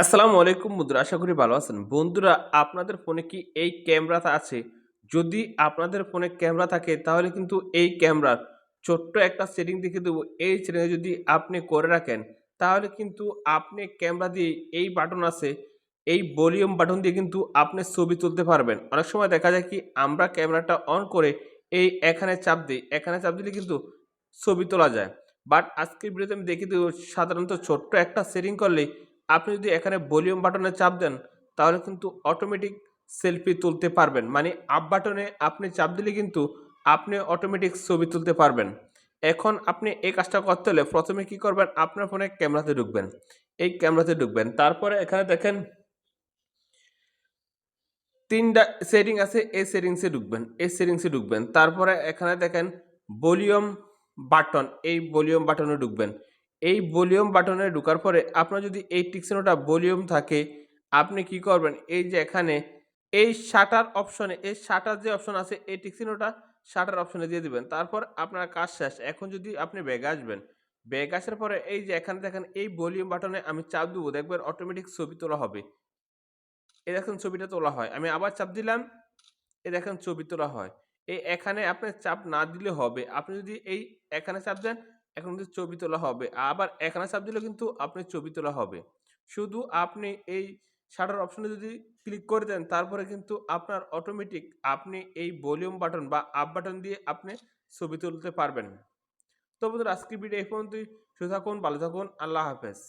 আসসালামু আলাইকুম বন্ধুরা, আশা করি ভালো আছেন। বন্ধুরা, আপনাদের ফোনে কি এই ক্যামেরাটা আছে? যদি আপনাদের ফোনে ক্যামেরা থাকে, তাহলে কিন্তু এই ক্যামেরার ছোট্ট একটা সেটিং দেখে দেবো। এই সেটিংয়ে যদি আপনি করে রাখেন, তাহলে কিন্তু আপনি ক্যামেরা দিয়ে এই বাটন আছে, এই ভলিউম বাটন দিয়ে কিন্তু আপনি ছবি তুলতে পারবেন। অনেক সময় দেখা যায় কি, আমরা ক্যামেরাটা অন করে এই এখানে চাপ দিই। এখানে চাপ দিলে কিন্তু ছবি তোলা যায়। বাট আজকের ভিডিওতে আমি দেখে দেবো, সাধারণত ছোট্ট একটা সেটিং করলেই আপনি যদি এখানে ভলিউম বাটনে চাপ দেন, তাহলে কিন্তু অটোমেটিক সেলফি তুলতে পারবেন। মানে আপ বাটনে আপনি চাপ দিলে কিন্তু আপনি অটোমেটিক ছবি তুলতে পারবেন। এখন আপনি এই কাজটা করতে হলে প্রথমে কি করবেন? আপনার ফোনে ক্যামেরাতে ঢুকবেন। এই ক্যামেরাতে ঢুকবেন। তারপরে এখানে দেখেন তিনটা সেটিং আছে, এই সেটিংসে ঢুকবেন, এই সেটিংসে ঢুকবেন। তারপরে এখানে দেখেন ভলিউম বাটন, এই ভলিউম বাটনে ঢুকবেন। এই ভলিউম বাটনে ঢোকার পরে আপনার যদি এই টিকসিনোটা ভলিউম থাকে, আপনি কি করবেন? এই যে এখানে, এই শাটার অপশনে, এই শাটার যে অপশন আছে, এই টিকসিনোটা শাটার অপশনে দিয়ে দিবেন। তারপর আপনার কাজ শেষ। এখন যদি আপনি ব্যাগ আসবেন, ব্যাগ আসার পরে এই যে এখানে দেখেন, এই ভলিউম বাটনে আমি চাপ দেবো, দেখবেন অটোমেটিক ছবি তোলা হবে। এই দেখেন ছবিটা তোলা হয়। আমি আবার চাপ দিলাম এ দেখেন ছবি তোলা হয়। এই এখানে আপনি চাপ না দিলে হবে। আপনি যদি এই এখানে চাপ দেন এখন কিন্তু ছবি তোলা হবে। আবার একানা চাপ দিলে কিন্তু আপনি ছবি তোলা হবে। শুধু আপনি এই শাটার অপশনে যদি ক্লিক করে দেন, তারপরে কিন্তু আপনার অটোমেটিক আপনি এই ভলিউম বাটন বা আপ বাটন দিয়ে আপনি ছবি তুলতে পারবেন। তো বন্ধুরা, আজকের ভিডিও এই পর্যন্তই। সুস্থ থাকুন, ভালো থাকুন, আল্লাহ হাফেজ।